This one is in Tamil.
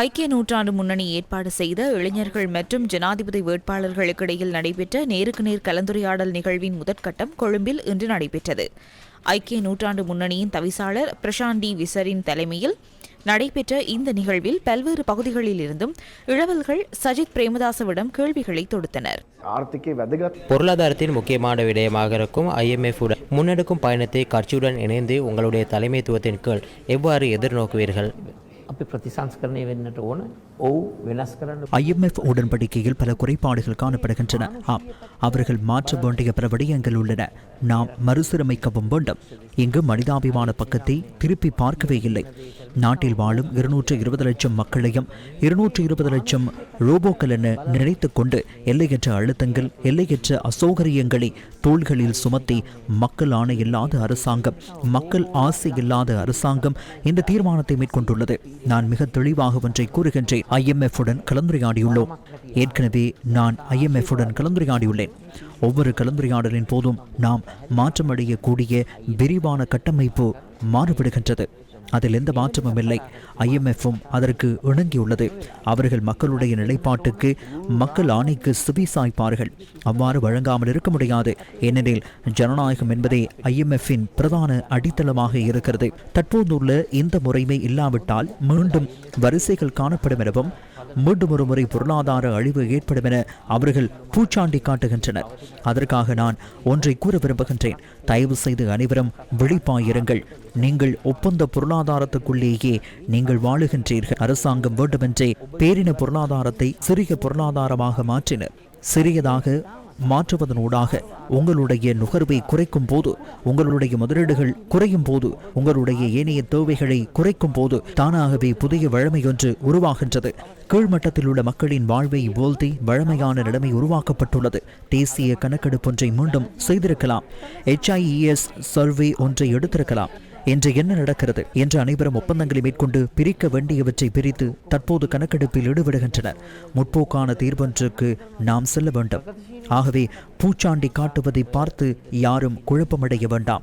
ஐக்கிய நூற்றாண்டு முன்னணி ஏற்பாடு செய்த இளைஞர்கள் மற்றும் ஜனாதிபதி வேட்பாளர்களுக்கிடையில் நடைபெற்ற நேருக்கு நேர் கலந்துரையாடல் நிகழ்வின் முதற்கட்டம் கொழும்பில் இன்று நடைபெற்றது. ஐக்கிய நூற்றாண்டு முன்னணியின் தவிசாளர் பிரசாந்தி விசரின் தலைமையில் நடைபெற்ற இந்த நிகழ்வில் பல்வேறு பகுதிகளில் இருந்தும் இழவல்கள் சஜித் பிரேமதாசவிடம் கேள்விகளை தொடுத்தனர். பொருளாதாரத்தின் முக்கியமான விடயமாக இருக்கும் ஐஎம்எஃப் முன்னெடுக்கும் பயணத்தை கட்சியுடன் இணைந்து உங்களுடைய தலைமைத்துவத்தின் கீழ் எவ்வாறு எதிர்நோக்குவீர்கள்? අපි ප්‍රතිසංස්කරණය වෙන්නට ඕන. ඔවු වෙනස් කරන්න ஐஎம்எஃப் உடன்படிக்கையில் பல குறைபாடுகள் காணப்படுகின்றன ஆம் அவர்கள் மாற்ற வேண்டிய பல விடயங்கள் உள்ளன நாம் மறுசீரமைக்கவும் வேண்டும் இங்கு மனிதாபிமான பக்கத்தை திருப்பி பார்க்கவே இல்லை நாட்டில் வாழும் இருநூற்று இருபது லட்சம் மக்களையும் இருநூற்று இருபது லட்சம் ரோபோக்கள் என நினைத்துக் கொண்டு எல்லையற்ற அழுத்தங்கள் எல்லையற்ற அசௌகரியங்களை தோள்களில் சுமத்தி மக்கள் ஆணை இல்லாத அரசாங்கம் மக்கள் ஆசை இல்லாத அரசாங்கம் இந்த தீர்மானத்தை மேற்கொண்டுள்ளது நான் மிக தெளிவாக ஒன்றை கூறுகின்றேன் உடன் கலந்துரையாடியுள்ளோம். ஏற்கனவே நான் IMF உடன் கலந்துரையாடியுள்ளேன். ஒவ்வொரு கலந்துரையாடலின் போதும் நாம் மாற்றமடையக்கூடிய விரிவான கட்டமைப்பு மாறுபடுகின்றது. அதில் எந்த மாற்றமும் இல்லை. ஐஎம்எஃப்பும் அதற்கு இணங்கியுள்ளது. அவர்கள் மக்களுடைய நிலைப்பாட்டுக்கு மக்கள் ஆணைக்கு செவி சாய்ப்பார்கள் அவ்வாறு வழங்காமல் இருக்க முடியாது. ஏனெனில் ஜனநாயகம் என்பதே ஐஎம்எஃப்பின் பிரதான அடித்தளமாக இருக்கிறது. தற்போதுள்ள இந்த முறைமை இல்லாவிட்டால் மீண்டும் வரிசைகள் காணப்படும் எனவும் மீண்டும் ஒரு முறை பொருளாதார அழிவு ஏற்படும் என அவர்கள் பூச்சாண்டி காட்டுகின்றனர். அதற்காக நான் ஒன்றை கூற விரும்புகின்றேன். தயவு செய்து அனைவரும் விழிப்பாயிருங்கள். நீங்கள் ஒப்பந்த பொருளாதாரத்துக்குள்ளேயே நீங்கள் வாழுகின்றீர்கள். அரசாங்கம் வேண்டுமென்றே பேரின பொருளாதாரத்தை சிறிய பொருளாதாரமாக மாற்றினர் சிறியதாக மாற்றுவதனூடாக உங்களுடைய நுகர்வை குறைக்கும் போது உங்களுடைய முதலீடுகள் குறையும் போது உங்களுடைய ஏனைய தேவைகளை குறைக்கும் போது தானாகவே புதிய வழமையொன்று உருவாகின்றது. கீழ்மட்டத்தில் உள்ள மக்களின் வாழ்வை வீழ்த்தி வழமையான நிலைமை உருவாக்கப்பட்டுள்ளது. தேசிய கணக்கெடுப்பொன்றை மீண்டும் செய்திருக்கலாம். ஹெச்ஐஇஎஸ் சர்வே ஒன்றை எடுத்திருக்கலாம். என்று என்ன நடக்கிறது என்று அனைவரும் ஒப்பந்தங்களை மேற்கொண்டு பிரிக்க வேண்டியவற்றை பிரித்து தற்போது கணக்கெடுப்பில் ஈடுபடுகின்றனர். முற்போக்கான தீர்வொன்றுக்கு நாம் செல்ல வேண்டும். ஆகவே பூச்சாண்டி காட்டுவதை பார்த்து யாரும் குழப்பமடைய வேண்டாம்.